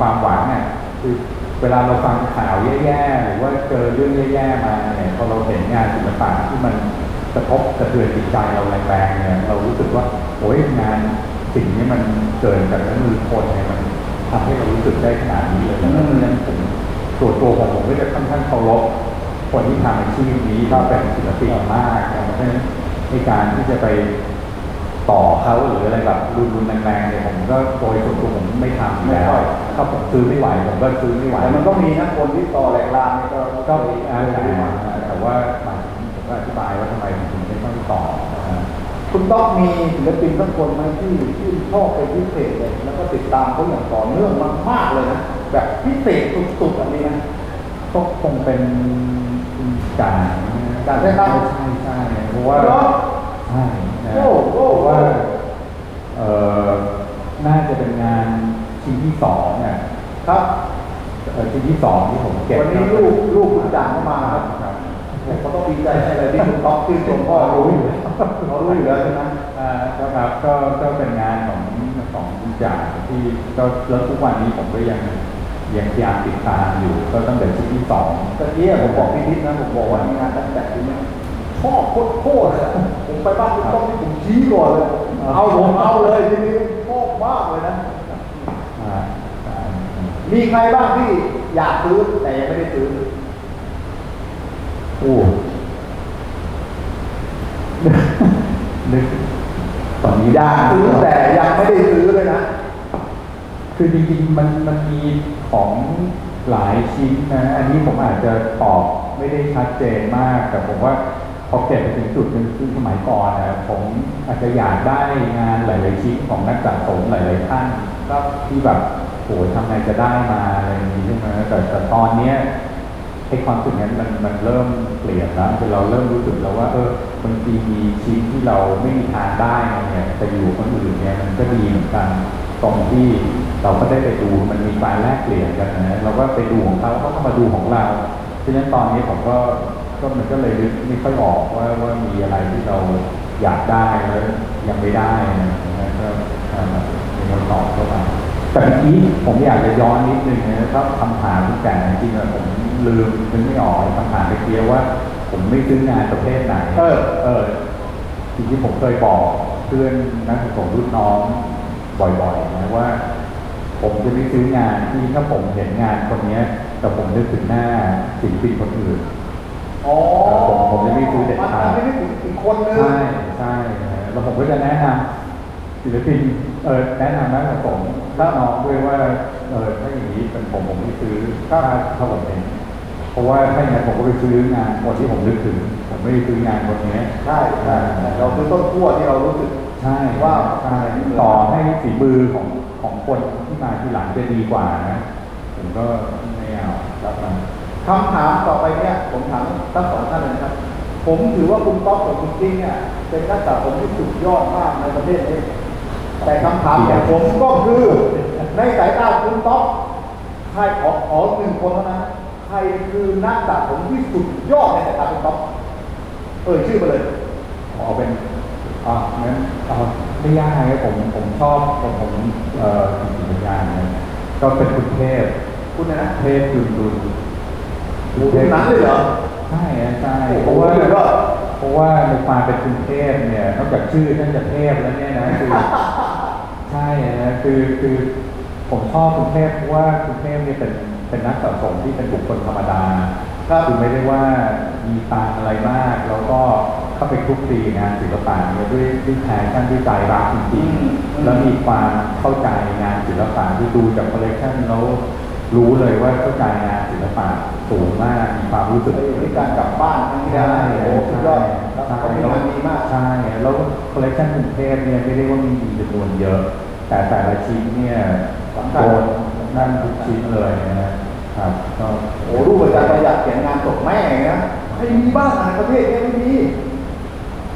ความหวังเนี่ยคือเวลาเราฟังข่าวแย่ๆหรือว่าเจอเรื่องแย่ๆมาเนี่ยพอเราเห็นงานศิลปะที่มันกระทบกระเทือนจิตใจเราแรงๆเนี่ยเรารู้สึกว่าโอ้ยงานสิ่งนี้มันเกิดจากน้ำมือคนเนี่ยมันทำให้เรารู้สึกได้ขนาดนี้เลยนะเพราะฉะนั้นผมส่วนตัวผมผมก็จะค่อนข้างเคารพคนที่ทำอาชีพนี้ก็เป็นศิลปินมากนะเพราะฉะนั้นในการที่จะไป ต่อเขาหรืออะไรแบบรุนรุนแรงๆเนี่ยผมก็โดยส่วนตัวผมไม่ทำอยู่แล้วไม่ค่อยถ้าผมซื้อไม่ไหวผมก็ซื้อไม่ไหวแต่มันก็มีนะคนที่ต่อแหลกลานนี่ก็ก็เคยอ่าเคยแต่ได้มาแต่ว่าหมายถึงผมก็อธิบายว่าทำไมผมถึงไม่ต้องต่อนะฮะคุณต้องมีศิลปินสักคนไหมที่ที่ชอบเป็นพิเศษเลยแล้วก็ติดตามเขาอย่างต่อเนื่องมากๆเลยนะแบบพิเศษสุดๆแบบนี้นะก็คงเป็นคุณจ่าจ่าใช่ครับใช่ใช่เพราะว่าเหรอใช่ นะโอ้โหเพราะว่าเอ่อน่าจะเป็นงานชิ้นที่สองเนี่ยครับเอ่อชิ้นที่สองที่ผมเก็บวันนี้ลูกลูกคุณจ่างเข้ามาครับครับเขาต้องดีใจใช่เลยที่คุณต๊อกชื่นชมพ่อรู้อยู่แล้วเขารู้อยู่แล้วใช่ไหมอ่าก็ครับก็ก็เป็นงานของของคุณจ่าที่ก็แล้วทุกวันนี้ผมก็ยังยังพยายามติดตามอยู่ก็ตั้งแต่ชิ้นที่สองตะกี้อะผมบอกพี่นิดนะผมบอกว่ามีงานตั้งแต่ที่นี่ ชอบโคตรโคตรเลยอะผมไปบ้านคุณต้องที่ผมชี้ก่อนเลย เอาผมเอาเลยทีนี้ชอบมากเลยนะอ่าอ่ามีใครบ้างที่อยากซื้อแต่ยังไม่ได้ซื้อโอ้นึกตอนนี้อยากซื้อแต่ยังไม่ได้ซื้อเลยนะ คือจริงๆมันมันมีของหลายชิ้นนะ อันนี้ผมอาจจะตอบไม่ได้ชัดเจนมาก แต่ผมว่า พอเก็บไปถึงจุดหนึ่งคือสมัยก่อนนะผมอาจจะอยากได้งานหลาย ๆ ชิ้นของนักสะสมหลาย ๆ ท่านครับที่แบบโหทำไงจะได้มาอะไรอย่างนี้ใช่ไหมแต่แต่ตอนเนี้ยไอ้ความรู้สึกนั้นมันมันเริ่มเปลี่ยนแล้วคือเราเริ่มรู้สึกแล้วว่า เออบางทีมีชิ้นที่เราไม่มีทางได้เนี่ยแต่อยู่คนอื่นเนี่ยมันก็ดีเหมือนกันตรงที่เราก็ได้ไปดูมันมีการแลกเปลี่ยนกันนะเราก็ไปดูของเขาเขาก็มาดูของเราเพราะฉะนั้นตอนนี้ผมก็ ก็มันก็เลยนึกไม่ค่อยออกว่าว่ามีอะไรที่เราอยากได้แล้วยังไม่ได้นะนะก็อ่าเป็นคำตอบเข้ามาแต่เมื่อกี้ผมอยากจะย้อนนิดนึงนะครับคำถามคุณแก่จริงๆอะผมลืมนึกไม่ออกคำถามไปเกียว่า ผมไม่ซื้องานประเภทไหน เออเออจริงๆผมเคยบอกเพื่อนนักศึกษารุ่นน้องบ่อยๆนะว่า ผมจะไม่ซื้องานที่ถ้าผมเห็นงานคนเนี้ยแต่ผมนึกถึงหน้าศิลปินคนอื่น อ๋อผมผมจะไม่ซื้อเด็ดขาดมันไม่ได้ถึงอีกคนนึงใช่ใช่นะแล้วผมก็จะแนะนำศิลปินเออแนะนำนักสะสมถ้าน้องด้วยว่าเออถ้าอย่างนี้เป็นผมผมไม่ซื้อถ้าถ้าผมเห็นเพราะว่าถ้าอย่างนั้นผมก็ไปซื้องานคนที่ผมนึกถึง ผมไม่ได้ซื้องานคนนี้ใช่ใช่เราคือต้นขั้วที่เรารู้สึกใช่ว่าใช่ต่อให้ฝีมือของของคนที่มาทีหลังจะดีกว่านะผมก็ไม่เอารับมัน คำถามต่อไปเนี่ยผมถามทั้งสองท่านเลยนะครับ ผมถือว่าคุณต๊อกกับคุณติ๊กเนี่ยเป็นนักสะสมที่สุดยอดมากในประเทศนี้ แต่คำถามของผมก็คือในสายตาคุณต๊อกใครขอขอหนึ่งคนเท่านั้นใครคือนักสะสมที่สุดยอดในสายตาคุณต๊อกเอ่ยชื่อมาเลยเอาเป็นอ่างั้นเอาไม่ยากนะผมผมชอบผมผมเอ่อจิตวิญญาณนะก็เป็นคุณเทพคุณนะนะเทพดุลดุลโอ้โหคุณนั้นเลยเหรอ ใช่ฮะใช่โอ้โหเพราะว่าสุดยอดเพราะว่าในความเป็นคุณเทพเนี่ยนอกจากชื่อท่านจะเทพแล้วเนี่ยนะคือใช่ฮะคือคือผมชอบคุณเทพเพราะว่าคุณเทพเนี่ยเป็นเป็นนักสะสมที่เป็นบุคคลธรรมดาครับคือไม่ได้ว่ามีตังค์อะไรมาก แล้วก็เข้าไปคลุกคลีงานศิลปะเนี่ยด้วยด้วยแพชชั่นด้วยใจรักจริงอืมๆแล้วมีความเข้าใจงานศิลปะที่ดูจากคอลเลคชันแล้ว รู้เลยว่าเข้าใจงานศิลปะสูงมากมีความรู้สึกไปอยู่ที่การกลับบ้านครั้งที่แล้วใช่โอ้สุดยอดครับใช่ผมงานดีมากใช่แล้วคอลเลคชันกรุงเทพเนี่ยไม่ได้ว่ามีจำนวนเยอะ แต่แต่ละชิ้นเนี่ยโดนนั่นทุกชิ้นเลยนะครับก็โอ้รูปอาจารย์ประหยัดเขียนงานศพแม่นะไม่มีบ้านในประเทศนี้ไม่มี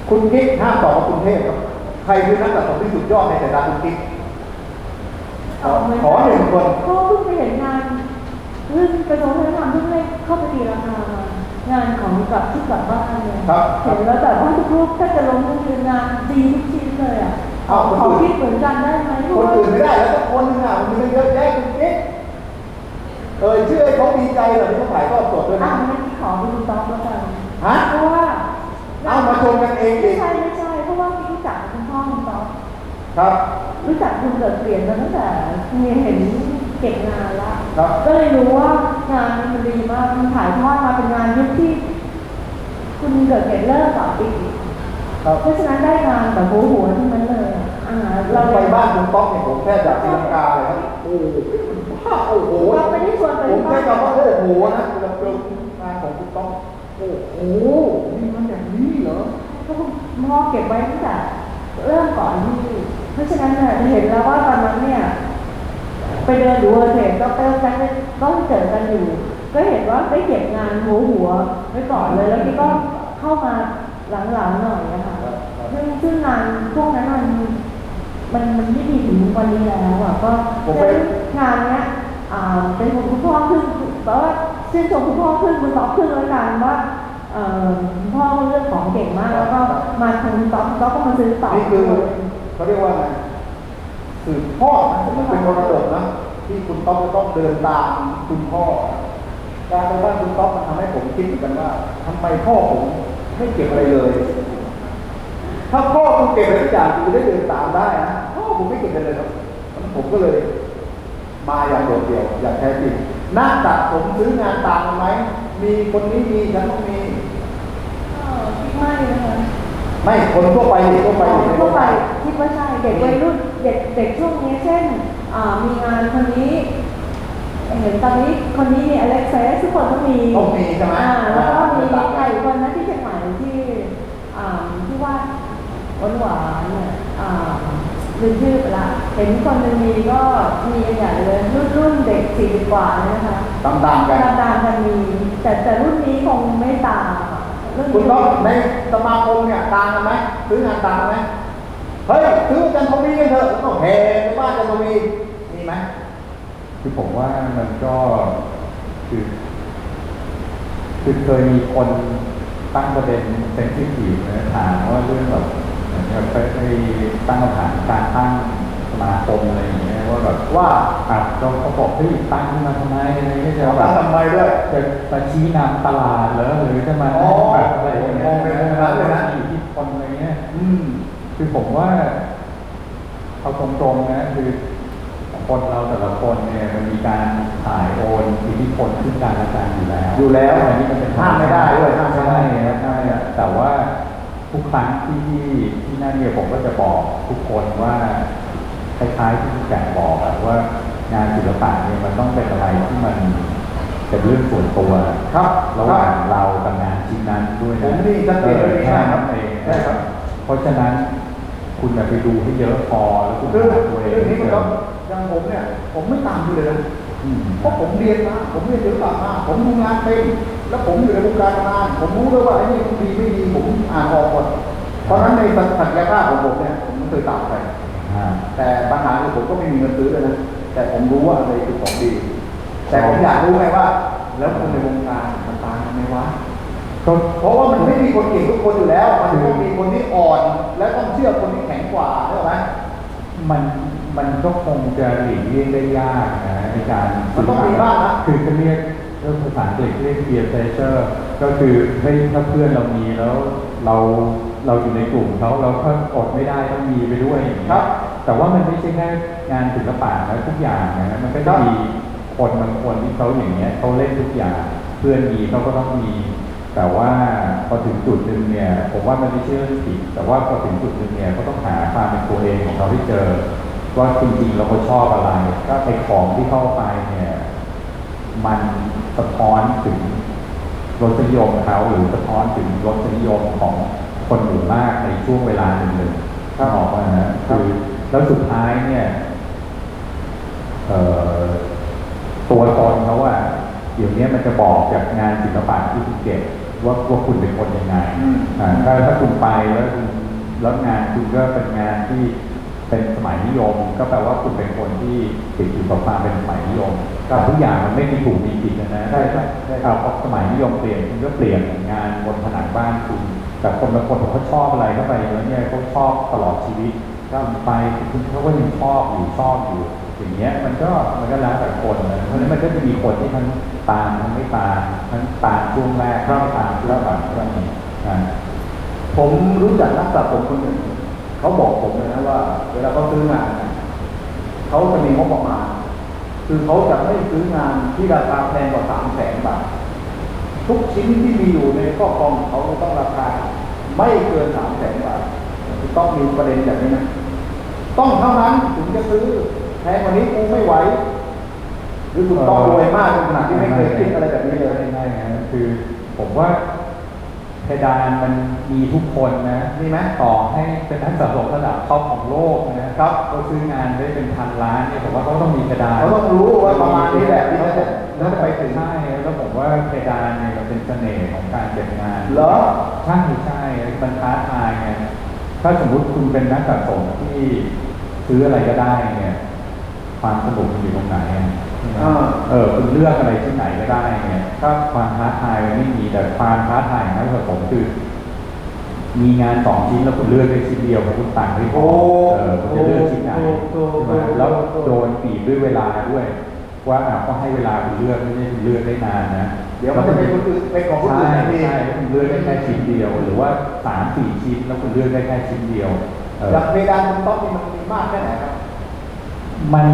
คุณกิ๊กห้ามตอบว่าคุณเทพครับใครคือนักสะสมที่สุดยอดในสายตาคุณกิ๊ก ขอขอหนึ่งคนก็เพิ่งไปเห็นงานเรื่องกระทรวงวัฒนธรรมเพิ่งได้เข้าไปตีราคางานของกลับที่กลับบ้านเลยครับเห็นแล้วแบบว่าทุกรูปถ้าจะลงก็คืองานดีทุกชิ้นเลยอะอ้าวคนขออื่นคิดเหมือนกันได้ไหมคนอื่นไม่ได้แล้วก็คนหนึงอะมันมีตั้งเยอะแยะคุณกิ๊กเออชื่อให้เขาดีใจเหรอที่เขาถ่ายทอดสดด้วยอะนะงั้นที่ขอเป็นคุณต๊อกแล้วกันฮะเพราะว่าเอามาชมกันเองดิไม่ใช่ไม่ใช่เพราะว่าพี่รู้จักคุณพ่อคุณต๊อกครับ รู้จักคุณเกิดเปลี่ยนมาตั้งแต่มีเห็นเก็บงานละครับ ก็เลยรู้ว่างานมันดีมากมันถ่ายทอดมาเป็นงานยุคที่ คุณเกิดเห็นเลิกก่อนปีครับเพราะฉะนั้นได้งานแบบหัวหัวๆทั้งนั้นเลยอะอ่าเราเราไปบ้านคุณป๊อกเนี่ยผมแค่จากตีลังกาเลยครับโอ้โหว้าวโอ้โหเราไม่ได้ชวนไปผมแค่บ้านคำว่าโอ้โหนะเราเจองานของคุณป๊อกโอ้โหนี่มันอย่างนี้เหรอเพราะคุณพ่อเก็บไว้ตั้งแต่เริ่มก่อนที่ เพราะฉะนั้นเนี่ยเห็นแล้วว่าตอนนั้นเนี่ยไปเดินดูเวอร์เทจก็เติมกันก็เจอกันอยู่ ก็เห็นว่าได้เก็บงานหัวหัวๆไว้ก่อนเลยแล้วที่ก็เข้ามาหลังๆหน่อยนะคะครับครับซึ่งซึ่งงานพวกนั้นมันมันมันไม่ดีถึงวันนี้แล้วอะก็ผมไปงานเนี้ยอ่าเป็นของคุณพ่อขึ้นแปลว่าชื่นชมคุณพ่อขึ้นคุณต๊อกขึ้นแล้วกันว่าเอ่อคุณพ่อเลือกของเก่งมากแล้วก็มาทางคุณต๊อกคุณต๊อกก็มาซื้อต่อนี่คือ เขาเรียกว่าไงสืบทอดนะมันเป็นมรดกนะที่คุณต๊อกจะต้องเดินตามคุณพ่อ การไปบ้านคุณต๊อกมันทำให้ผมคิดเหมือนกันว่าทำไมพ่อผมไม่เก็บอะไรเลย ถ้าพ่อคุณเก็บอะไรทุกอย่างคุณได้เดินตามได้นะพ่อผมไม่เก็บอะไรเลยครับผมก็เลย มาอย่างโดดเดี่ยวอย่างแท้จริงหน้าตัดผมซื้องานตามไหมมีคนนี้มีฉันต้องมีก็คิดไม่นะ ไม่คนทั่วไปทั่วไปอยู่ในโลทั่วกไปนี้คิดว่าใช่เด็กวัยรุ่นเด็กเด็กช่วงนี้เช่นอ่ามีงานคนนี้เห็นตอนนี้คนนี้มีอเล็กเซสทุกคนต้องมีต้องมีใช่ไหมอ่าแล้วก็มีอ่าใครอีกคนนะที่เชียงใหม่ที่อ่าที่ว่าหวานหวานๆเนี่ยอ่าลืมชื่อไปละเห็นคนหนึ่งมีก็มีใหญ่เลยรุ่นรุ่นเด็กสี่สิบกว่าเลยนะคะตามตามๆกันตามตามกันมีแต่แต่รุ่นนี้คงไม่ตามอะรุ่น คุณนี้ต้องในสมาคมเนี่ยตามกันไหมซื้องานตามกันไหมเฮ้ยซื้อกันทวีกันเถอะแล้วก็แห่ไปบ้านกันทวีมีไหมคือผมว่ามันก็คือคือเคยมีคนตั้งประเด็นเซนซิทีฟนะถามว่าเรื่องแบบเหมือนกับไปตั้งคำถามการตั้ง มาคมอะไรอย่างเงี้ยว่าแบบว่าอะเราเขาบอกเฮ้ยตั้งขึ้นมาทำไมอะไรเงี้ยจะแบตั้บงทำไมด้วยจะจะชี้นำตลาดเหรอหรือจะมาอ๋อแบบอะไรอย่างเงี้ยมองไปตรงนั้นเลยนะมีอิทธิพลอะไรเงี้ยอืมคือผมว่าเอาตรงๆนะคือคนเราแต่ละคนเนี่ยมันมีการถ่ายโอนอิทธิพลขึ้นการละกันอยู่แล้ว อยู่แล้วอันนี้มันเป็นห้ามไม่ได้ด้วยห้ามไม่ได้ใช่ครับใช่ครับแต่ว่าทุกครั้งที่ที่ที่นั่นเนี่ยผมก็จะบอกทุกคนว่า คล้ายๆที่พี่แกบอกอะว่างานศิลปะเนี่ยมันต้องเป็นอะไรที่มันเป็นเรื่องส่วนตัวครับระหว่างเรากับงานชิ้นนั้นด้วยผนะมนี่ชัดเจนเลยแค่ครันั้บนเองใช่ครับ เพราะฉะนั้นคุณอย่าไปดูให้เยอะพอแล้วคุณคือหาตัวเองเรื่องนี้ให้มันเจก็ออย่างผมเนี่ย ผมไม่ตามคุณเลยนะ อืมเพราะผมเรียนมาผมเรียนศิลปะมาผมทำงานเป็น แล้วผมอยู่ในวงการมานานผมรู้เลยว่าไอ้นี่มันดีไม่ดีผมอ่านออกหมดเพราะฉะนั้นในศักยภาพของผมเนี่ยผมไม่เคยตามใครอ่า แต่ปัญหาคือผมก็ไม่มีเงินซื้อเลยนะ แต่ผมรู้ว่าอะไรคือของดี แต่ผมอยากรู้ไงว่า แล้วคนในวงการมันตามกันไหมวะก็เพราะว่ามันไม่มีคนเก่งทุกคนอยู่แล้ว มันต้องมีคนที่อ่อน และต้องเชื่อคนที่แข็งกว่าใช่ไหมมันมันก็คงจะหลีกเลี่ยงได้ยากนะในการมันต้องมีบ้างนะคือจะเรียกเรื่องภาษาอังกฤษเรียก peer pressure ก็คือเฮ้ยถ้าเพื่อนเรามีแล้วเรา เราอยู่ในกลุ่มเขาเราก็อดไม่ได้ต้องมีไปด้วยอย่างเงี้ยครับ แต่ว่ามันไม่ใช่แค่งานศิลปะนะทุกอย่างนะมันก็ครัจะบมีคนบางคนที่เขาอย่างเงี้ยเขาเล่นทุกอย่าง เพื่อนมีเขาก็ต้องมี แต่ว่าพอถึงจุดหนึ่งเนี่ย ผมว่ามันไม่ใช่เรื่องผิดแต่ว่าพอถึงจุดหนึ่งเนี่ยเขาต้องหาความเป็นตัวเองของเขาให้เจอ ว่าจริงๆเราเขาชอบอะไร ก็ไอของที่เข้าไปเนี่ย มันสะท้อนถึงรสนิยมเขาหรือสะท้อนถึงรสนิยมของ คนหมู่มากในช่วงเวลาหนึ่งเลยถ้าออกมานะคือแล้วสุดท้ายเนี่ยเอ่อตัวตนเขาว่าเดี๋ยวนี้มันจะบอกจากงานศิลปะที่คุณเก็บว่าว่าคุณเป็นคนยังไงอืมอ่าถ้าถ้าคุณไปแล้วคุณแล้วงานคุณก็เป็นงานที่เป็นสมัยนิยม ก็แปลว่าคุณเป็นคนที่ติดอยู่กับความเป็นสมัยนิยมแต่ทุกอย่างมันไม่มีถูกมีผิดนะนะใช่ครับใช่ครับเอาพอสมัยนิยมเปลี่ยนคุณก็เปลี่ยนงานบนผนังบ้านคุณ แต่คนบางคนเขาชอบอะไรเข้าไปแล้วเนี่ยเขาชอบตลอดชีวิตก็ไปคุณเขาก็ยังชอบอยู่ชอบอยู่ อย่างเงี้ย มันก็มันก็แล้วแต่คนนะเพราะฉะนั้นมันก็จะมีคนที่ทั้งตามทั้งไม่ตามทั้งตามช่วงแรกไม่ตามช่วงหลังก็มีนะผมรู้จักนักสะสมคนหนึ่งเขาบอกผมเลยนะว่า เวลาเขาซื้องานเนี่ยเขาจะมีงบประมาณคือเขาจะไม่ซื้องานที่ราคาแพงกว่าสามแสนบาท ทุกชิ้นที่มีอยู่ในครอบครองเขาต้องราคา ไม่เกินสามแสนบาทต้องมีประเด็นอย่างนี้นะ ต้องเท่านั้นถึงจะซื้อแพงกว่านี้กูไม่ไหวหรือคุณต้องรวยมากจนขนาดที่ไม่เคยคิดอะไรแบบนี้เลยไม่ไม่นะคือ ผมว่า เพดานมันมีทุกคนนะมีไหมต่อให้เป็นนักสะสมระดับท็อปของโลกนะครับเขาซื้องานได้เป็นพันล้านเนี่ยผมว่าเขาต้องมีเพดานเขาต้องรู้ว่าประมาณนี้แหละที่เขาจะเขาจะไปถึงใช่แล้วผมว่าเพดานเนี่ยมันเป็นเสน่ห์ของการเก็บงานเหรอใช่ใช่มันท้าทายไงถ้าสมมุติคุณเป็นนักสะสมที่ซื้ออะไรก็ได้เนี่ยความสนุกมันอยู่ตรงไหน อะใช่ไหมอ่าเออคุณเลือกอะไรที่ไหนก็ได้เนี่ยถ้าความท้าทายมันไม่มีแต่ความท้าทายของนักสะสมคือ มีงานสองชิ้นแล้วคุณเลือกได้ชิ้นเดียวคุณตังค์ไม่พอโอ้เออคุณจะเลือกชิ้นไหนโอ้โอ้ใช่ไหมโอ้แล้วโดนปีบด้วยเวลาด้วย ว่าอะก็ให้เวลาคุณเลือกไม่ใช่คุณเลือกได้นานนะเดี๋ยวมันจะเป็นคนอื่นเป็นของคนอื่นใช่ทันทีใช่คุณเลือกได้แค่ชิ้นเดียว หรือว่าสามสี่ชิ้นแล้วคุณเลือกได้แค่ชิ้นเดียวเอออย่างเพดานบนโต๊ะนี่มันมีมากแค่ไหนครับ มัน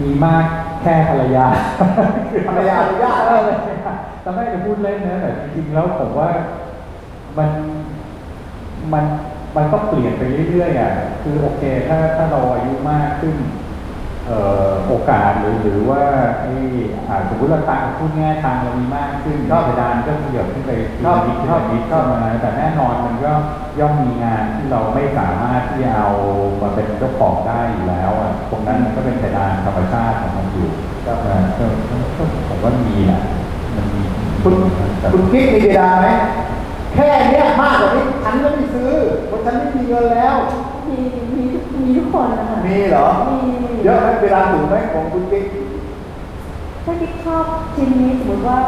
มีมาก แค่ภรรยาภรรยาอนุญาตเออตอนแรกจะพูดเล่นนะแต่จริงๆแล้วผมว่ามันมันมันก็เปลี่ยนไปเรื่อยๆอะคือโอเค ถ้าถ้าเราอายุมากขึ้นเอ่อ โอกาสหรือหรือว่าไอ้อาสมมติเราตังพูดง่ายตังเรามีมากขึ้นครับเพดานก็ขยับขึ้นไปทีครับละนิดทีละนิดครัเข้าบมาแต่แน่นอนมันก็ย่อมมีงานที่เราไม่สามารถที่จะเอามาเป็นเจ้าของได้อยู่แล้วอะตรงนั้นมันก็เป็นเพดานธรรมชาติของมันอยู่ครับอ่าก็ก็ก็ผมว่ามีแหละมันมีคุณคุณกิ๊กมีเพดานไหมแค่เนี้ยมากกว่านี้ฉันก็ไม่ซื้อเพราะฉันไม่มีเงินแล้วมี มีมีทุกคนนะคะมีเหรอ มีเยอะไหมเพดานสูงไหมของคุณกิ๊กถ้าคิดชอบชิ้นนี้สมมติว่า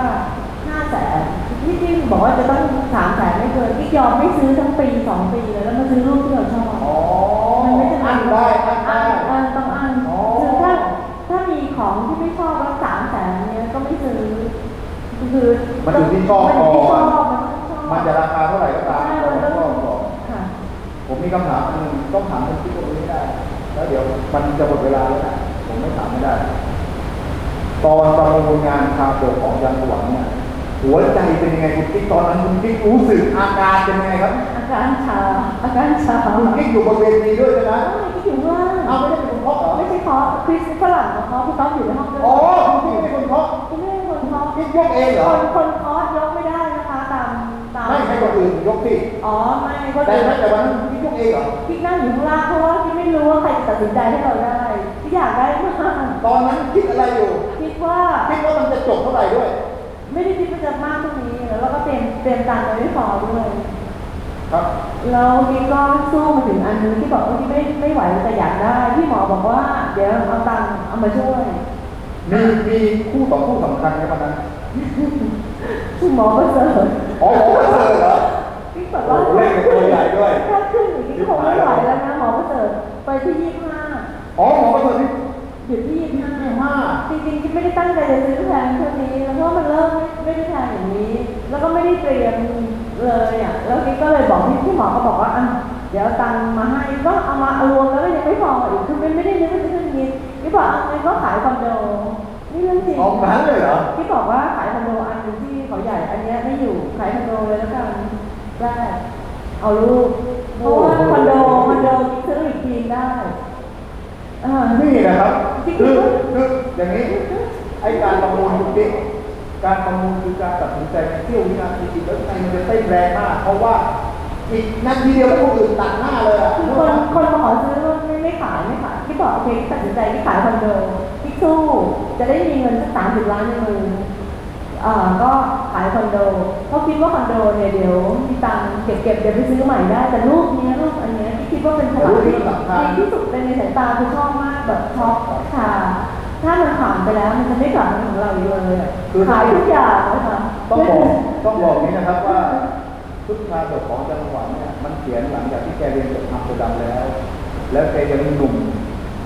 ห้าแสนที่ที่บอกว่าจะต้องสามแสนไม่เกินที่ยอมไม่ซื้อทั้งปีสองปีเลยแล้วมาซื้อรูปที่เราชอบอ๋อมันไม่จำอัเป็นนได้อันได้อันต้องอันอ๋อคือถ้าถ้ามีของที่ไม่ชอบแล้วสามแสนเนี้ยก็ไม่ซื้อคือมันอยู่ที่ชอบมันอยู่ที่ชก่ออนบมันต้องชอบมันจะราคาเท่าไหร่ก็ตามใช่เรามันต้ต้อองงบอกค่ะผมมีคำถามอันหนึงต้องถามคุณกิ๊กตรงนี้ได้ แล้วเดี๋ยวมันจะหมดเวลาแล้วนะผมไม่ถามไม่ได้ ตอนประมูลงานคาโดของยันสวรรค์เนี่ยหัวใจเป็นยังไงคุณกิ๊กตอนนั้นคุณกิ๊กรู้สึกอาการเป็นยังไงครับ อาการชาอาการชาคุณกิ๊กอยู่บนเวทีด้วยใช่ไหมอ้าวที่อยู่ว่าเอาไม่ได้เป็นคนเคาะเหรอไม่ใช่เคาะคริสฝรั่งของเขาพี่ต๊อบอยู่ในห้องด้วยอ๋อคุณกิ๊กไม่ได้เป็นคนเคาะไม่ใช่คนเคาะกิ๊กยกเองเหรอคนคนเคาะยกไม่ได้นะคะตามตามไม่ใช่คนอื่นยกที่อ๋อไม่ก็แต่ถ้าแต่วันนั้นกิ๊กยกเองเหรอพี่นั่งอยู่ข้างล่างเพราะว่าพี่ ไม่รู้ว่าใครจะตัดสินใจให้เราได้พี่อยากได้มากตอนนั้นคิดอะไรอยู่คิดว่าคิดว่ามันจะจบเท่าไหร่ด้วย ไม่ได้คิดว่าจะมากตรงนี้แล้วเราก็เตรียมเตรียมตังค์ไว้ไม่พอด้วยครับแล้วพี่ก็สู้มาถึงอันนึงที่บอกว่าพี่ไม่ไม่ไหวแต่อยากได้พี่หมอบอกว่า เดี๋ยวเอาตังค์เอามาช่วย มีมีคู่ต่อคู่สำคัญไหมวันนั้นคุณหมอประเสริฐอ๋อหมอประเสริฐเหรอ พี่บอกว่าโอ้โหเล่นกับตัวใหญ่ด้วยถ้าขึ้นอย่างนี้คงไม่ไหวแล้วนะหมอประเสริฐไปที่ยี่สิบห้าอ๋อหมอประเสริฐที่หยุดที่ยี่สิบห้ายี่สิบห้าจริงๆที่ไม่ได้ตั้งใจจะซื้อแพงเท่านี้แล้วเพราะว่ามันเริ่มไม่ไม่ได้แพงอย่างนี้ แล้วก็ไม่ได้เตรียมเลยอะแล้วพี่ก็เลยบอกพี่พี่หมอก็บอกว่าอะเดี๋ยวเอาตังค์มาให้ก็เอามารวมแล้วก็ยังไม่พออีกคือมันไม่ได้นึกว่าจะขึ้นนี้พี่บอกเอาเงินก็ขายคอนโดนี่เรื่องจริงเอางั้นเลยเหรอพี่บอกว่าขายคอนโดอันหนึงที่เขาใหญ่อันเนี้ยไม่อยู่ขายคอนโดเลยแล้วกัน แรกเอาลูกเพราะว่าคอนโดคอนโดซื้ออีกทีได้อ่านี่นะครับจริงๆคือคืออย่างนี้ไอ้การประมูลคุณกิ๊กการประมูลคือการตัดสินใจในเสี้ยววินาทีจิตแล้วใจมันจะเต้นแรงมาก เพราะว่าอีกนาทีเดียวคนอื่นตัดหน้าเลยอะคือคนคนมาขอซื้อว่าไม่ไม่ขายไม่ขายที่บอกโอเคที่ตัดสินใจที่ขายคอนโดที่สู้จะได้มีเงินสักสามสิบล้านในมืออ่าก็ ขายคอนโดเพราะคิดว่าคอนโดเนี่ยเดี๋ยวมีตังค์เก็บเก็บเดี๋ยวไปซื้อใหม่ได้แต่รูปเนี้ยรูปอันเนี้ยที่คิดว่าเป็นฉลากที่ดีที่สุดในสายตาคือชอบมากแบบช็อกค่ะ ถ้ามันผ่านไปแล้วมันจะไม่กลับมาของเราอีกเลยอะขายทุกอย่างเลยค่ะต้องบอกต้องบอกนี้นะครับว่าชุดชาดกของจังหวัดเนี่ยมันเขียนหลังจากที่แกเรียนจบอัมสเตอร์ดัมแล้ว แล้วแกยังหนุ่ม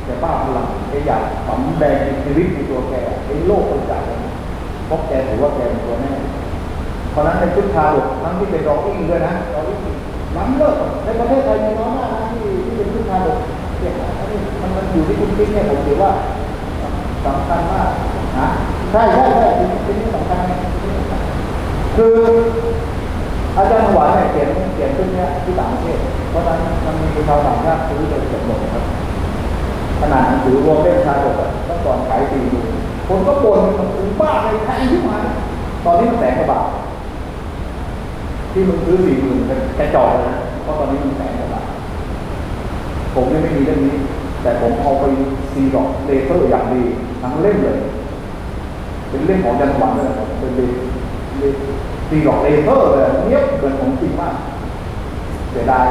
แกบ้าพลังแกอยากสำแดงชีวิตในตัวแกไอ้โลกคนจ่าย เพราะแกถือว่าแกเป็นตัวแม่เพราะนั้นในชุดชาดกทั้งที่เป็นรอกกิ้งด้วยนะรอกกิ้งล้ำเลิศในประเทศไทยมีน้อยมากนะที่ที่เป็นชุดชาดกเนี่ยอันนี้มันมันอยู่ที่คุณคิดเนี่ยผมถือว่าสำคัญมากนะใช่ใช่ใช่เป็นเป็นที่สำคัญคืออาจารย์หวานเนี่ยเขียนเขียนชุดเนี้ยที่ต่างประเทศเพราะฉะนั้นมันมีชาวต่างชาติซื้อจนเกือบหมดครับขนาดหนังสือรวมเล่มชาดกอะเมื่อก่อนขายสี่หมื่น คนก็บ่นมันถึงบ้าเลยแพงที่มาตอนนี้มันแสนกว่าบาทที่มึงซื้อสี่หมื่นกระจอกเลยนะเพราะตอนนี้มันแสนกว่าบาทผมเนี่ไม่มีเรื่องนี้ แต่ผมเอาไปซีดอกเลเซอร์อย่างดีทั้งเล่มเลย เป็นเล่มของจันทวันเลยนเป็นเลเลซีดอกเลเซอร์เลยเนี้ยบเหมือนของจริงมากเสียดาย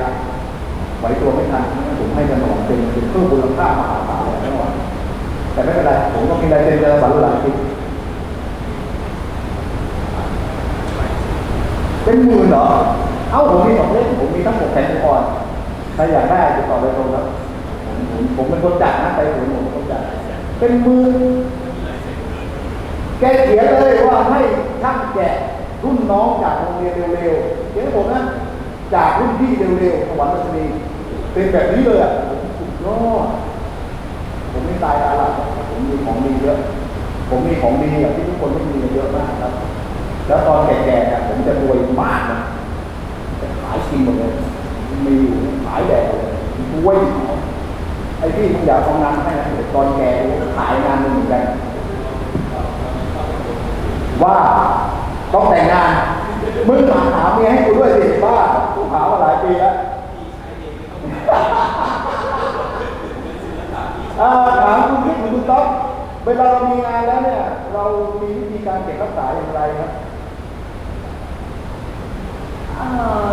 ไหวตัวไม่ทันไม่งั้นผมให้จันทวัน ไม่เป็นไรผมก็มีลายเซ็นจันทวันหลายทีเป็นหมื่นเหรอ เอ้าผมมีสองเล่มผมมีทั้งหมดแสนก่อนใครอยากได้ติดต่อโดยตรงครับผมผมเป็นคนจัดนะไปผมผมเป็นคนจัดเป็นมือแกเขียนเลยว่าให้ช่างแกะรุ่นน้องจากโรงเรียนเร็วๆเขียนให้ผมนะจากรุ่นพี่เร็วๆสวรรค์รัชนีเป็นแบบนี้เลยอะผมสุดยอด ผมไม่ตายตาหลับครับผมมีของดีเยอะ ผมมีของดีอย่างที่ทุกคนไม่มีเยอะมากครับ แล้วตอนแก่ๆเนี่ยผมจะรวยมากนะจะขายกินหมดเลยมีอยู่ขายแดดรวยไอ้พี่มึงอยากทำงานให้นะตอนแก่กูจะขายงานมึงเหมือนกัน ว่าต้องแต่งงานมึงหาหาเมียให้กูด้วยสิบ้ากูหามาหลายปีแล้วอ่า ถามคุณพี่คุณต๊อกเวลาเรามีงานแล้วเนี่ย เรามีวิธีการเก็บรักษาอย่างไรครับเอ่อ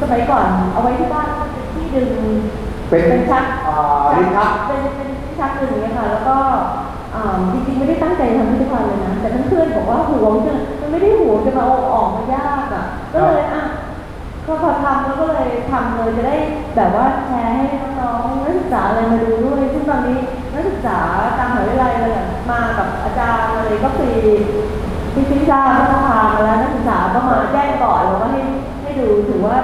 สมัยก่อนเอาไว้ที่บ้านก็เป็นที่ดึงเป็นเป็นชักอ่าลิ้นชักเป็นเป็นลิ้นชักดึงอย่างเงี้ยค่ะ แล้วก็อ่าจริงๆไม่ได้ตั้งใจทำพิพิธภัณฑ์เลยนะ แต่เพื่อนๆบอกว่าห่วงจังมันไม่ได้ห่วงจะมาเอาออกมายากอะก็เลยอะ ก็พอทำแล้วก็เลยทำเลยจะได้แบบว่าแชร์ให้น้องๆนักศึกษาอะไรมาดูด้วยซึ่งตอนนี้นักศึกษาตามมหาวิทยาลัยเลยอะมากับอาจารย์อะไรก็ฟรีพี่พิซซ่าก็พามาแล้วนักศึกษาก็มาแจ้งก่อนแล้วก็ให้ให้ดูถือว่า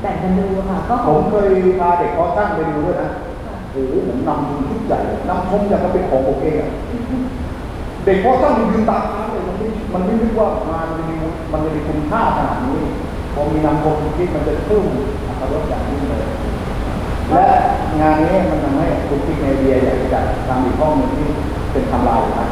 แบ่งกันดูค่ะ ก็ผมงเคยพาเด็กคอตั้งไปดูด้วยนะโอ้โหผมนำดูชุดใหญ่นำชมอย่างกับเป็นของผมเองอะเด็กคอตั้งยืนตาค้างเลยมันไม่มันไม่นึกว่ามันจะมีมันจะมีคุณค่าขนาดนี้ พอมีนำชมคิดมันจะพุ่งอัตราลดอย่างนี้เลย และงานนี้มันทำให้คุณคิดในไอเดียอยากจะทำอีกห้องหนึ่งที่เป็นทำลายนะ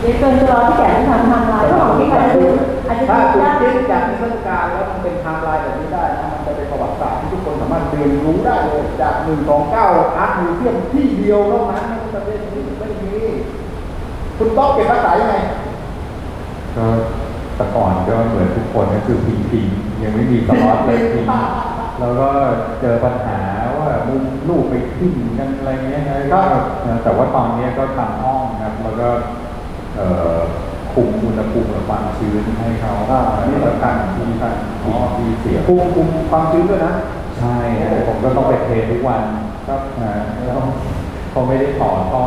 เดี๋ยวเกินจะรอที่แก่ที่ทำทำลายก็ของที่ใครดูอาจจะถ้าดูคุณยากคิดจากนิทรรศการแล้วมันเป็นไทม์ไลน์แบบนี้ได้นะมันจะเป็นประวัติศาสตร์ที่ทุกคนสามารถเรียนรู้ได้เลยจากหนึ่งสองเก้าอาร์ตมิวเซียมที่เดียวเท่านั้นในประเทศนี้ไม่มีคุณต้องเก็บรักษายังไงก็ แต่ก่อนก็เหมือนทุกคนก็คือพิงพิงยังไม่มีสล็อตเลยพิงแล้วก็เจอปัญหาว่ามุมลูกไปขึ้นกันอะไรเงี้ยนะก็เอ่อแต่ว่าตอนเนี้ยก็ทำห้องครับ แล้วก็เอ่อคุมอุณหภูมิกับความชื้นให้เขาอ่านี่สำคัญที่ท่านที่เสียบคุมคุมความชื้นด้วยนะ ใช่ครับผมก็ต้องไปเทรนทุกวันครับนะต้องเขาไม่ได้ต่อท่อ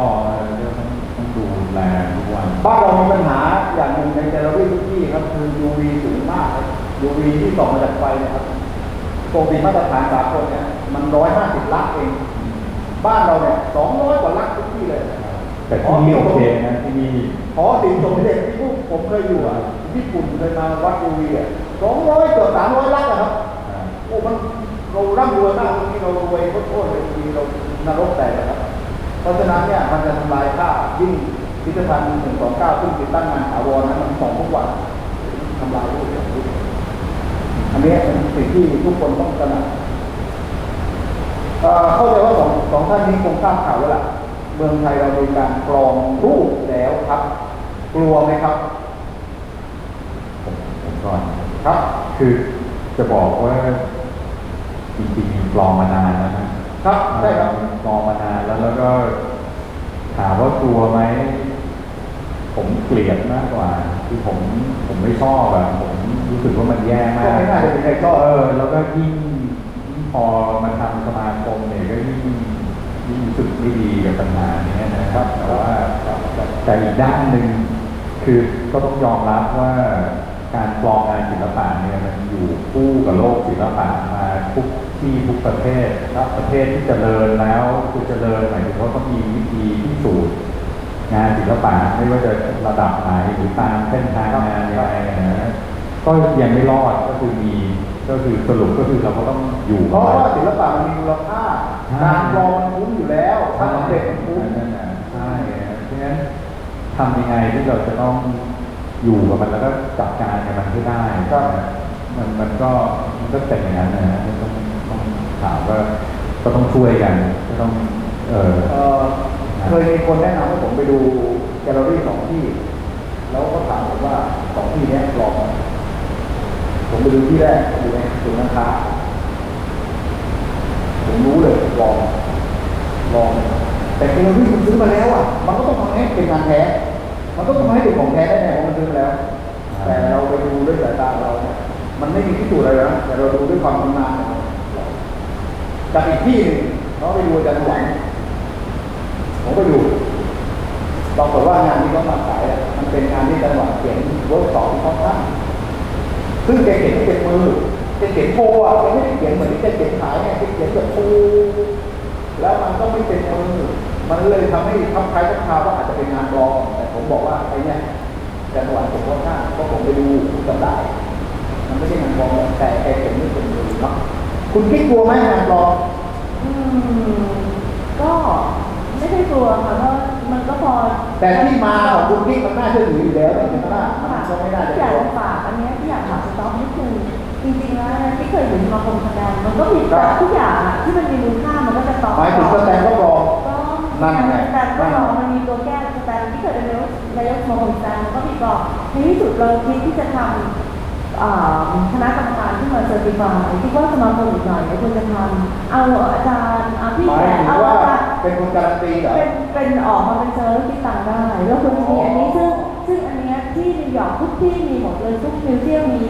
ก็ต้องต้องดูแลทุกวันบ้านเรามีปัญหาอย่างหนึ่งในแกลเลอรี่ทุกที่ครับคือ UV สูงมากครับ UV ที่ส่องมาจากไฟเนะครับปกติมาตรฐานสากลเนี่ยมันร้อยห้าสิบลักเอง บ้านเราเนี่ยสองร้อยกว่าลักทุกที่เลยแต่ที่นี่โอเคนะที่นี่หอศิลป์สมเด็จที่พวกผมเคยอยู่อะญี่ปุ่นเคยมาวัด UV อะสองร้อยเกือบสามร้อยลักอะครับอ่าโอ้มันเราร่ำรวยมากตรงนี้เรารวยโคตรๆเลยทีเรานรกแตกนะครับ เพราะฉะนั้นเนี่ยมันจะทำลายค่ายิ่ง พิพิธภัณฑ์หนึ่งสองเก้าซึ่งติดตั้งงานถาวรนะมันสองทุกวันทำลายรูปอย่างนี้อันนี้เป็นสิ่งที่ทุกคนต้องตระหนักเอ่อเข้าใจว่าสองสองท่านนี้คงทราบข่าวแล้วล่ะเมืองไทยเรามีการกรองรูปแล้วครับ กลัวไหมครับ ผมผมก่อนครับ คือจะบอกว่าจริงๆมีกลองมานานแล้วนะครับใช่ครับกลองมานานแล้วแล้วก็ถามว่ากลัวไหม ผมเกลียดมากกว่าคือผมผมไม่ชอบแบบผมรู้สึกว่ามันแย่มากก็ไม่น่าจะมีใครชอบ เออ แล้วก็ยิ่งยิ่งพอมาทำสมาคมเนี่ยก็ยิ่งที่รู้สึกไม่ดีกับปัญหานี้นะครับ แต่ว่าแต่อีกด้านหนึ่งคือก็ต้องยอมรับว่าการปลอมงานศิลปะเนี่ยมันอยู่คู่กับโลกศิลปะมาทุกที่ทุกประเทศครับประเทศที่เจริญแล้วคือเจริญหมายถึงว่าต้องมีวิธีพิสูจน์ งานศิลปะไม่ว่าจะระดับไหนหรือตามเส้นทางงานยังไงนะก็ยังไม่รอดก็คือมีก็คือสรุปก็คือเราก็ต้องอยู่เพราะว่าศิลปะมันมีมูลค่าการปลอมันคุ้มอยู่แล้วถ้าสำเร็จมันคุ้มนั่นน่ะใช่เพราะฉะนั้นทำยังไงที่เราจะต้องอยู่กับมันแล้วก็จัดการกับมันให้ได้ครับมันมันก็มันก็เป็นอย่างนั้นนะฮะมันต้องต้องถามว่าก็ต้องช่วยกันก็ต้องเออ เคยมีคนแนะนำให้ผมไปดูแกลเลอรี่สองที่ แล้วก็ถามผมว่าสองที่นี้ยปลอมไหมผมไปดูที่แรกอยู่ในศูนย์การค้าผมรู้เลยลองลอง แต่แกลเลอรี่มันซื้อมาแล้วอะ มันก็ต้องทำให้เป็นงานแท้ มันก็ต้องทำให้เป็นของแท้ได้แน่เพราะมันซื้อมาแล้ว แต่เราไปดูด้วยสายตาเราเนี่ยมันไม่มีพิสูจน์อะไรนะแต่เราดูด้วยความชำนาญจากอีกที่หนึ่งเราไปดูอาจารย์หวัง ผมไปดูปรากฏว่างานที่เขามาขายอะมันเป็นงานที่อาจารย์หวังเขียนเวิร์กสองที่เขาตั้งซึ่งแกเขียนไม่เป็นมือแกเขียนโพอะไม่ได้เขียนเหมือนที่แกเขียนขายไงแกเขียนแบบโพแล้วมันก็ไม่เป็นมือมันเลยทำให้ทับคล้ายทับคาว่าอาจจะเป็นงานปลอมแต่ผมบอกว่าไอ้เนี่ยจังหวัดผมว่าข้าเพราะผมไปดูผมจำได้มันไม่ใช่งานปลอมแต่แกเขียนไม่เป็นมือเนาะคุณคิดกลัวไหมงานปลอมอืมก็ ไม่ได้กลัวค่ะเพราะมันก็พอแต่ที่มาของคุณคิดมันน่าเชื่อถืออยู่แล้วแต่มันน่ามันก็ไม่น่าจะอยากกลัวจะฝากอันเนี้ยที่อยากฝากสต็อกนิดนึงจริงๆแล้วนะที่เคยอยู่สมาคมแสดงมันก็มีครับทุกอย่างอะที่มันมีมูลค่ามันก็จะต่อหมายถึงสแตนก็ปลอมก็นั่นไงสแตนก็รอมันมีตัวแก้สแตนที่เคยเป็นนายกนายกสมาคมแสดงมันก็มีกรอบในที่สุดเราคิดที่จะทำอ่าคณะกรรมการที่ มาเซอร์ติฟายคิดว่าสมาคมอีกหน่อยเนี่ยควรจะทำเอาอาจารย์เอาพี่หมาแขกถึงเอาว่าอาจารย์เป็นคนการันตีเหรอเป็นเป็นออกมาเป็นเซอร์แล้วคิดตังได้แล้วคุณมีอันนี้ซึ่งซึ่งอันเนี้ยที่นิวยอร์กทุกที่มีหมดเลยทุกมิวเซียมมี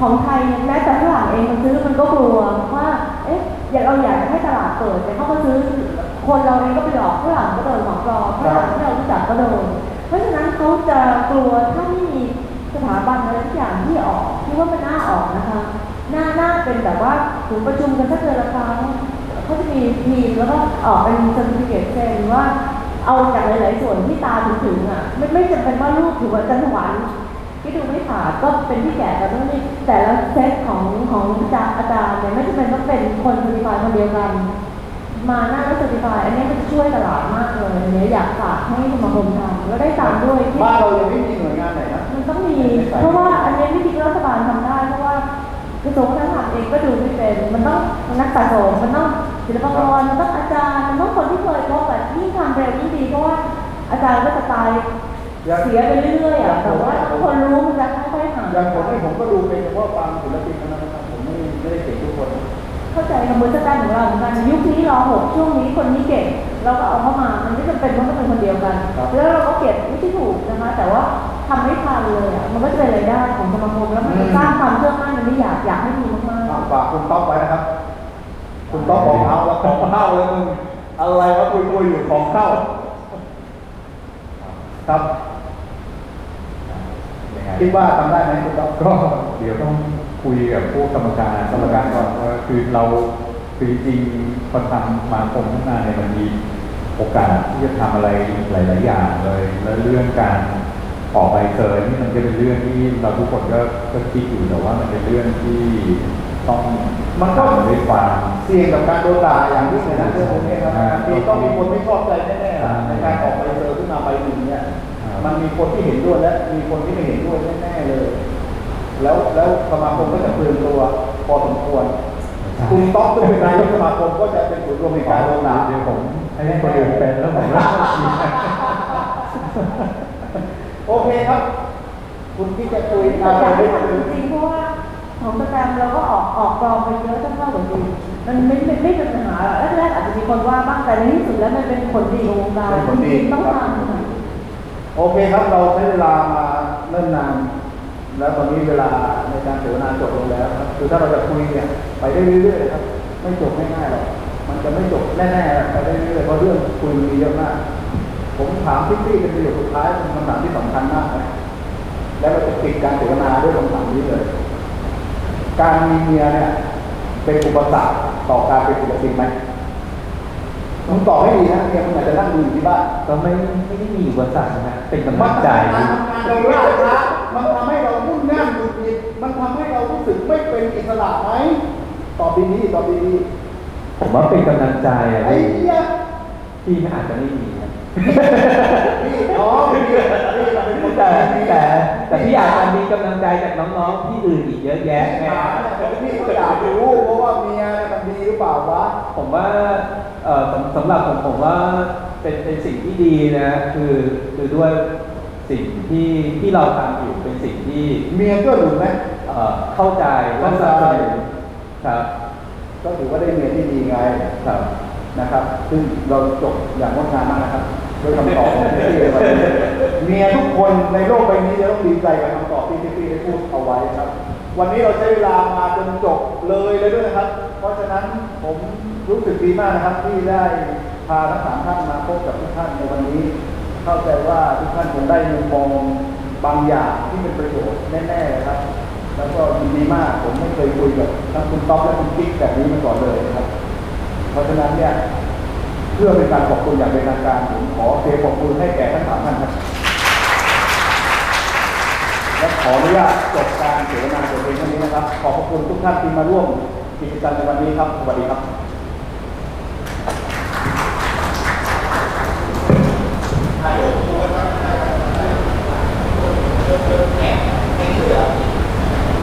ของไทยเนี่ยแม้แต่ฝรั่งเองมันซื้อมันก็กลัวว่าเอ๊ะอยากเราอยากให้ตลาดเปิดแต่เขาก็ซื้อคนเราเองก็ไปหลอกฝรั่งก็โดนของปลอมฝรั่งที่เรารู้จักก็โดนเพราะฉะนั้นเขาจะกลัวถ้าไม่มีสถาบันอะไรทุกอย่างที่ออกที่ว่ามันน่าออกนะคะ หน้าหน้าเป็นแบบว่าถึงประชุมกันสักเดือนละครั้งเขาจะมีทีมแล้วก็ออกเป็นเซอร์ติฟิเคตเซนว่าเอาจากหลาย ๆ ส่วนที่ตาถึงถึงๆอะ ไม่ไม่จำเป็นว่าลูกถือว่าจันทวันที่ดูไม่ขาดก็เป็นที่แก่กันต้องนี่แต่ละเซตของของอาจารย์อาจารย์เนี่ยไม่จำเป็นต้องเป็นคนเซอร์ติฟายคนเดียวกัน มาหน้าแล้วเซอร์ติฟายอันนี้มันจะช่วยตลาดมากเลยอันนี้อยากฝากให้สมาคมทำแล้วได้ตามด้วยที่บ้านเรายังไม่มีหน่วยงานไหนนะมันต้องมี เพราะว่าอันนี้ไม่คิดว่ารัฐบาลทำได้เพราะว่า กระทรวงวัฒนธรรมเองก็ดูไม่เป็น มันต้องนักสะสมมันต้องศิลปากรมันต้องอาจารย์ มันต้องคนที่เคยพบแบบยิ่งทำเร็วยิ่งดีเพราะว่าอาจารย์ก็จะตายเสียไปเรื่อยๆอะแต่ว่าคนรู้มันจะค่อยๆหายอย่างผมนี่ผมก็ดูเป็นเฉพาะฟังศิลปินเท่านั้นนะครับผมไม่ไม่ได้เก่งทุกคน เข้าใจกับมือสแตนของเราเหมือนกันยุคนี้รอหกช่วงนี้คนนี้เก่งเราก็เอาเข้ามา มันไม่จำเป็นว่าต้องเป็นคนเดียวกันครับแล้ว เลยอะมันก็จะเป็นรายได้ของสมาคมแล้วมันจะสร้างความเชื่อมั่นมันไม่อยากอยากให้มีมากๆอะฝากคุณต๊อกไว้นะครับ คุณต๊อกบอกเอาแล้วของเข้าเลยมึงอะไรวะคุยคุยๆอยู่ของเข้า ครับยังไงคิดว่าทำได้ไหมคุณต๊อกก็เดี๋ยวต้องคุยกับผู้กรรมการกรรมการก่อนว่าคือเราคือจริงๆพอทำสมาคมขึ้นมาเนี่ยมันมีโอกาสที่จะทำอะไรหลาย ๆ อย่างเลย แล้วเรื่องการ ออกใบเซอร์นี่มันก็เป็นเรื่องที่เราทุกคนก็ก็คิดอยู่แต่ว่ามันเป็นเรื่องที่ต้องมันก็ ทำด้วยความ เสี่ยงกับการโดนด่าอย่างที่เลยนะเรื่องพวกนี้ครับบางทีต้องมีคนไม่ชอบใจแน่ๆในการออกใบเซอร์ขึ้นมาใบหนึ่งเนี่ยมันมีคนที่เห็นด้วยและมีคนที่ไม่เห็นด้วยแน่ๆเลย แล้วแล้วสมาคมก็จะเปลืองตัวพอสมควรคุณต๊อกซึ่งเป็นนายกสมาคมก็จะเป็นศูนย์รวมในการโดนด่า เดี๋ยวผมให้คนอื่นเป็นแล้วผมก็ โอเคครับ คุณที่จะคุยแต่การอยากไปให้ได้ทำจริงๆเพราะว่าของสแตมป์เราก็ออกออกกองไปเยอะเท่าเท่ากับจริงมันไม่ไม่ไม่เป็นปัญหาหรอกแรกๆอาจจะมีคนว่าบ้างแต่ในที่สุดแล้วมันเป็นผลดีของวงการเป็นผลดีจริงๆต้องครับทำค่ะโอเคครับเราใช้เวลามาเนิ่นนานแล้วตอนนี้เวลาในการเสวนาจบลงแล้วครับคือถ้าเราจะคุยเนี่ยไปได้เรื่อยๆครับ ไม่จบไม่ง่ายหรอกมันจะจะไม่จบแน่ๆไปได้เรื่อยๆเพราะเรื่องคุยมีเยอะมาก ผมถามพี่พี่เป็นประโยคสุดท้ายเป็นคำถามที่สำคัญมากนะแล้วเราจะปิดการเสวนาด้วยคำถามนี้เลย การมีเมียเนี่ยเป็นอุปสรรคต่อการเป็นศิลปินไหมมึงตอบให้ดีนะเมียมึงอาจจะนั่งดูอยู่ที่บ้านก็ไม่ไม่ได้มีอุปสรรคนะเป็นกำมัลันงทำใจให้การทำงานเราล่าช้ามันทำให้เรามุ่งง่านหงุดหงิดมันทำให้เรารู้สึกไม่เป็นอิสระไหมตอบดีๆตอบดีผมว่าเป็นกำลังใจๆอะไอ้พี่เหี้ยพี่อาจจะไม่มีนะ พี่น้องพี่พี่เราเป็นคนแต่ดีแต่แต่พี่อาจจะมีกำลังใจจากน้องๆที่อื่นอีกเยอะแยะแกไงพี่ก็อยากรู้เพราะว่าเมียเนี่ยมันดีหรือเปล่าวะ ผมว่าเอ่อสำสำหรับผมผมว่าเป็นเป็นสิ่งที่ดีนะคือคือด้วยสิ่งที่ที่เราทำอยู่เป็นสิ่งที่เมียก็หนุนไหม เอ่อเข้าใจและสนับสนุนครับก็ถือว่าได้เมียที่ดีไงครับนะครับ ซึ่งเราจบอย่างงดงามมากนะครับ ด้วยคำตอบของพี่ในวันนี้เมียทุกคนในโลกใบนี้จะต้องดีใจกับคำตอบที่พี่ได้พูดเอาไว้ครับ วันนี้เราใช้เวลามาจนจบเลยเลยด้วยนะครับ เพราะฉะนั้นผมรู้สึกดีมากนะครับที่ได้พาทั้งสามท่านมาพบกับทุกท่านในวันนี้ เข้าใจว่าทุกท่านคงได้มุมมองบางอย่างที่เป็นประโยชน์แน่ๆครับ แล้วก็ดีมากผมไม่เคยคุยกับทั้งคุณต๊อปและคุณกิ๊กแบบนี้มาก่อนเลยครับ เพราะฉะนั้นเนี่ย เพื่อเป็นการขอบคุณอย่างเป็นทางการผมขอเสียงขอบคุณให้แก่ทั้งสามท่านครับและขออนุญาตจบการเสวนาจดยเพียงเท่านี้นะครับ ขอบพระคุณทุกท่านที่มาร่วมกิจกรรมในวันนี้ครับ สวัสดีครับ